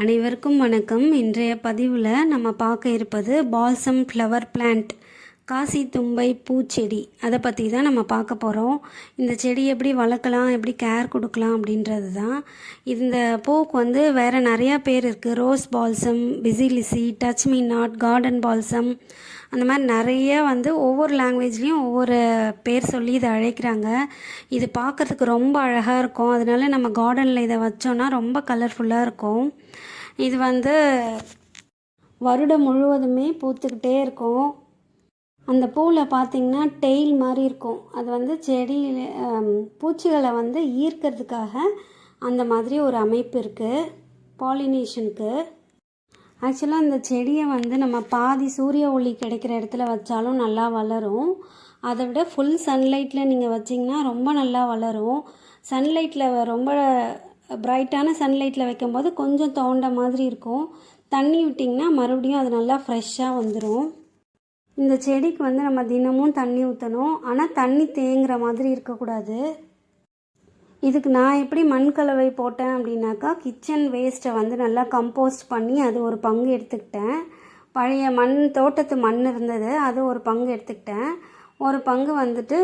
அனைவருக்கும் வணக்கம். இன்றைய பதிவில் நம்ம பார்க்க இருப்பது பால்சம் ஃப்ளவர் பிளான்ட். காசி தும்பை பூச்செடி. அதை பற்றி தான் நம்ம பார்க்க போகிறோம் இந்த செடி எப்படி வளர்க்கலாம் எப்படி கேர் கொடுக்கலாம் அப்படின்றது தான் இந்த பூவுக்கு வந்து வேறு நிறையா பேர் இருக்குது rose balsam busy lizzie touch me not garden balsam அந்த மாதிரி நிறைய வந்து ஒவ்வொரு லாங்குவேஜ்லேயும் ஒவ்வொரு பேர் சொல்லி இதை அழைக்கிறாங்க. இது பார்க்குறதுக்கு ரொம்ப அழகாக இருக்கும். அதனால நம்ம கார்டனில் இதை வச்சோன்னா ரொம்ப கலர்ஃபுல்லாக இருக்கும். இது வந்து வருடம் முழுவதுமே பூத்துக்கிட்டே இருக்கும். அந்த பூவில் பார்த்திங்கன்னா டெய்ல் மாதிரி இருக்கும். அது வந்து செடியில் பூச்சிகளை வந்து ஈர்க்கிறதுக்காக அந்த மாதிரி ஒரு அமைப்பு இருக்குது பாலினேஷனுக்கு ஆக்சுவலாக இந்த செடியை வந்து நம்ம பாதி சூரிய ஒளி கிடைக்கிற இடத்துல வச்சாலும் நல்லா வளரும். அதை விட ஃபுல் சன்லைட்டில் நீங்கள் வச்சிங்கன்னா ரொம்ப நல்லா வளரும். சன்லைட்டில் ரொம்ப பிரைட்டான சன்லைட்டில் வைக்கும்போது கொஞ்சம் தோண்ட மாதிரி இருக்கும். தண்ணி விட்டிங்கன்னா மறுபடியும் அது நல்லா ஃப்ரெஷ்ஷாக வந்துடும் இந்த செடிக்கு வந்து நம்ம தினமும் தண்ணி ஊற்றணும் ஆனால் தண்ணி தேங்குற மாதிரி இருக்கக்கூடாது. இதுக்கு நான் எப்படி மண் கலவை போட்டேன் அப்படின்னாக்கா கிச்சன் வேஸ்ட்டை வந்து நல்லா கம்போஸ்ட் பண்ணி அது ஒரு பங்கு எடுத்துக்கிட்டேன். பழைய மண் தோட்டத்து மண் இருந்தது அது ஒரு பங்கு எடுத்துக்கிட்டேன். ஒரு பங்கு வந்துட்டு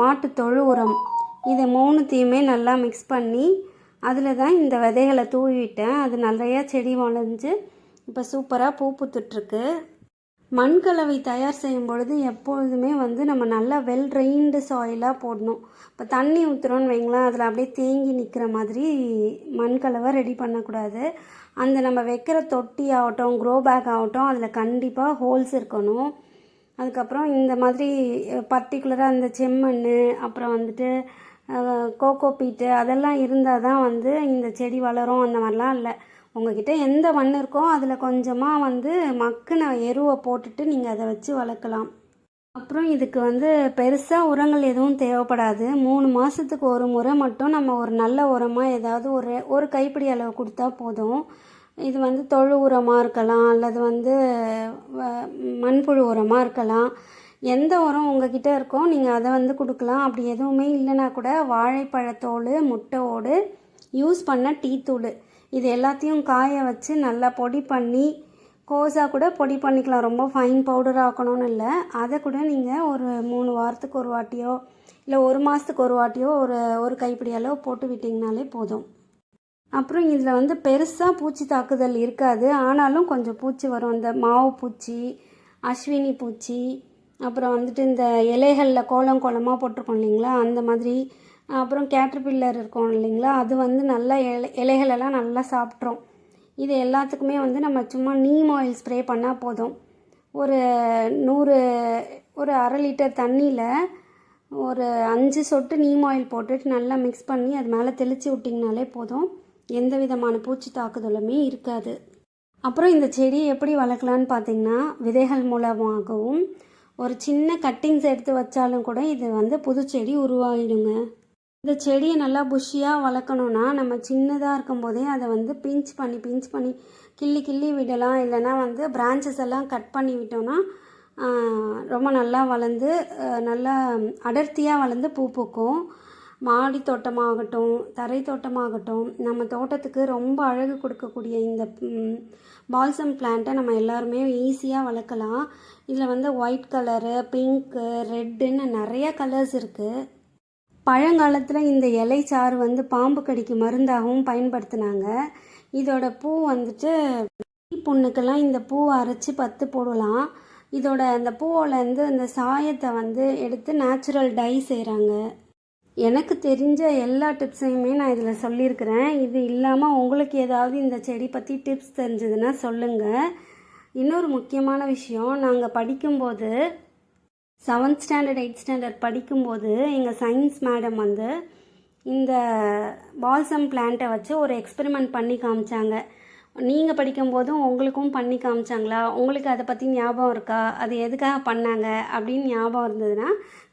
மாட்டு தொழு உரம். இதை மூணுத்தையுமே நல்லா மிக்ஸ் பண்ணி அதில் தான் இந்த விதைகளை தூவிட்டேன். அது நிறையா செடி வளைஞ்சு இப்போ சூப்பராக பூ பூத்துட்ருக்கு மண்கலவை தயார் செய்யும் பொழுது எப்பொழுதுமே வந்து நம்ம நல்லா வெல் ட்ரெயின்டு சாயிலாக போடணும். இப்போ தண்ணி ஊற்றுறோன்னு வைங்களேன் அதில் அப்படியே தேங்கி நிற்கிற மாதிரி மண்கலவை ரெடி பண்ணக்கூடாது. அந்த நம்ம வைக்கிற தொட்டி ஆகட்டும் க்ரோ பேக் ஆகட்டும் அதில் கண்டிப்பாக ஹோல்ஸ் இருக்கணும். அதுக்கப்புறம் இந்த மாதிரி பர்டிகுலராக இந்த செம்மண் அப்புறம் வந்துட்டு கோகோ பீட்டு அதெல்லாம் இருந்தால் தான் வந்து இந்த செடி வளரும் அந்த மாதிரிலாம் இல்லை. உங்ககிட்ட எந்த மண் இருக்கோ அதில் கொஞ்சமாக வந்து மக்குன எருவை போட்டுட்டு நீங்கள் அதை வச்சு வளர்க்கலாம். அப்புறம் இதுக்கு வந்து பெருசாக உரங்கள் எதுவும் தேவைப்படாது. மூணு மாதத்துக்கு ஒரு முறை மட்டும் நம்ம ஒரு நல்ல உரமாக ஏதாவது ஒரு ஒரு கைப்பிடி அளவு கொடுத்தா போதும். இது வந்து தொழு உரமாக இருக்கலாம் அல்லது வந்து வ- மண்புழு உரமாக இருக்கலாம். எந்த உரம் உங்ககிட்ட இருக்கோ நீங்கள் அதை வந்து கொடுக்கலாம். அப்படி எதுவுமே இல்லைன்னா கூட வாழைப்பழத்தோல் முட்டை ஓடு யூஸ் பண்ண டீ தூள் இது எல்லாத்தையும் காய வச்சு நல்லா பொடி பண்ணி கோஸாக கூட பொடி பண்ணிக்கலாம். ரொம்ப ஃபைன் பவுடர் ஆக்கணும்னு இல்லை. அதை கூட நீங்கள் ஒரு மூணு வாரத்துக்கு ஒரு வாட்டியோ இல்லை ஒரு மாதத்துக்கு ஒரு வாட்டியோ ஒரு ஒரு கைப்பிடி அளவு போட்டு விட்டிங்கனாலே போதும். அப்புறம் இதில் வந்து பெருசாக பூச்சி தாக்குதல் இருக்காது. ஆனாலும் கொஞ்சம் பூச்சி வரும். இந்த மாவு பூச்சி அஸ்வினி பூச்சி அப்புறம் வந்துட்டு இந்த இலைகளில் கோலம் கோலமாக போட்டிருக்கோம் இல்லைங்களா? அந்த மாதிரி அப்புறம் கேட்டர்பில்லர் இருக்கும் இல்லைங்களா? அது வந்து நல்லா இலை இலைகளெல்லாம் நல்லா சாப்பிட்ரும். இது எல்லாத்துக்குமே வந்து நம்ம சும்மா நீம் ஆயில் ஸ்ப்ரே பண்ணால் போதும். ஒரு நூறு ஒரு அரை லிட்டர் தண்ணியில் ஒரு அஞ்சு சொட்டு நீம் ஆயில் போட்டுட்டு நல்லா மிக்ஸ் பண்ணி அது மேலே தெளித்து விட்டிங்கனாலே போதும். எந்த விதமான பூச்சி தாக்குதலுமே இருக்காது. அப்புறம் இந்த செடியை எப்படி வளர்க்கலான்னு பார்த்தீங்கன்னா விதைகள் மூலமாகவும் ஒரு சின்ன கட்டிங்ஸ் எடுத்து வச்சாலும் கூட இது வந்து புது செடி உருவாகிடுங்க இந்த செடியை நல்லா புஷ்ஷியாக வளர்க்கணுன்னா நம்ம சின்னதாக இருக்கும்போதே அதை வந்து பிஞ்ச் பண்ணி பிஞ்ச் பண்ணி கிள்ளி கிள்ளி விடலாம். இல்லைன்னா வந்து பிரான்ச்சஸ் எல்லாம் கட் பண்ணி விட்டோம்னா ரொம்ப நல்லா வளர்ந்து நல்லா அடர்த்தியாக வளர்ந்து பூ பூக்கும். மாடி தோட்டமாகட்டும் தரை தோட்டமாகட்டும் நம்ம தோட்டத்துக்கு ரொம்ப அழகு கொடுக்கக்கூடிய இந்த பால்சம் பிளான்ட்டை நம்ம எல்லாருமே ஈஸியாக வளர்க்கலாம். இதில் வந்து ஒயிட் கலரு பிங்க்கு ரெட்டுன்னு நிறைய கலர்ஸ் இருக்குது பழங்காலத்தில் இந்த இலை சாறு வந்து பாம்பு கடிக்கு மருந்தாகவும் பயன்படுத்தினாங்க. இதோட பூ வந்துட்டு புண்ணுக்கெல்லாம் இந்த பூவை அரைச்சி பத்து போடலாம். இதோட அந்த பூவிலேருந்து அந்த சாயத்தை வந்து எடுத்து நேச்சுரல் டை செய்கிறாங்க எனக்கு தெரிஞ்ச எல்லா டிப்ஸையுமே நான் இதில் சொல்லியிருக்கிறேன். இது இல்லாமல் உங்களுக்கு ஏதாவது இந்த செடி பற்றி டிப்ஸ் தெரிஞ்சதுன்னா சொல்லுங்கள் இன்னொரு முக்கியமான விஷயம் நாங்கள் படிக்கும்போது செவன்த் ஸ்டாண்டர்ட் எயிட் ஸ்டாண்டர்ட் படிக்கும்போது எங்கள் சயின்ஸ் மேடம் வந்து இந்த பால்சம் பிளான்ட்டை வச்சு ஒரு எக்ஸ்பெரிமெண்ட் பண்ணி காமிச்சாங்க. நீங்கள் படிக்கும்போதும் உங்களுக்கும் பண்ணி காமிச்சாங்களா? உங்களுக்கு அதை பற்றி ஞாபகம் இருக்கா? அது எதுக்காக பண்ணாங்க? அப்படின்னு ஞாபகம் இருந்ததுன்னா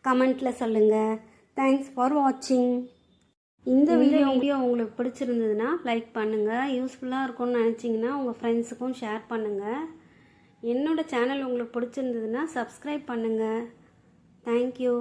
கமெண்ட்டில் சொல்லுங்கள் தேங்க்ஸ் ஃபார் வாட்சிங் இந்த வீடியோ வீடியோ உங்களுக்கு பிடிச்சிருந்ததுன்னா லைக் பண்ணுங்கள் யூஸ்ஃபுல்லாக இருக்கும்னு நினச்சிங்கன்னா உங்கள் ஃப்ரெண்ட்ஸுக்கும் ஷேர் பண்ணுங்கள் என்னோட சேனல் உங்களுக்கு பிடிச்சிருந்ததுன்னா சப்ஸ்கிரைப் பண்ணுங்கள் ಥ್ಯಾಂಕ್ ಯು